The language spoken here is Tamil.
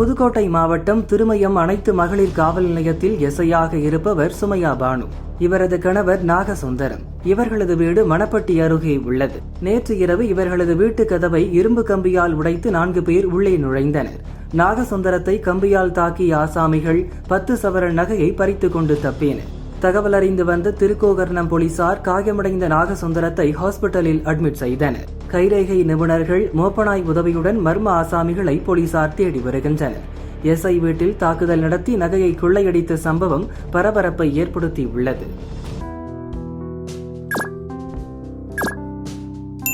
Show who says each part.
Speaker 1: புதுக்கோட்டை மாவட்டம் திருமயம் அனைத்து மகளிர் காவல் நிலையத்தில் எஸ்ஐயாக இருப்பவர் சுமையா பானு. இவரது கணவர் நாகசுந்தரம். இவர்களது வீடு மணப்பட்டி அருகே உள்ளது. நேற்று இரவு இவர்களது வீட்டு கதவை இரும்பு கம்பியால் உடைத்து நான்கு பேர் உள்ளே நுழைந்தனர். நாகசுந்தரத்தை கம்பியால் தாக்கிய ஆசாமிகள் பத்து சவரன் நகையை பறித்துக் கொண்டு தப்பினர். தகவல் அறிந்து வந்த திருக்கோகர்ணம் போலீசார் காயமடைந்த நாகசுந்தரத்தை ஹாஸ்பிட்டலில் அட்மிட் செய்தனர். கைரேகை நிபுணர்கள் மோப்பனாய் உதவியுடன் மர்ம ஆசாமிகளை போலீசார் தேடி வருகின்றனர். எஸ்ஐ வீட்டில் தாக்குதல் நடத்தி நகையை கொள்ளையடித்த சம்பவம் பரபரப்பை ஏற்படுத்தி உள்ளது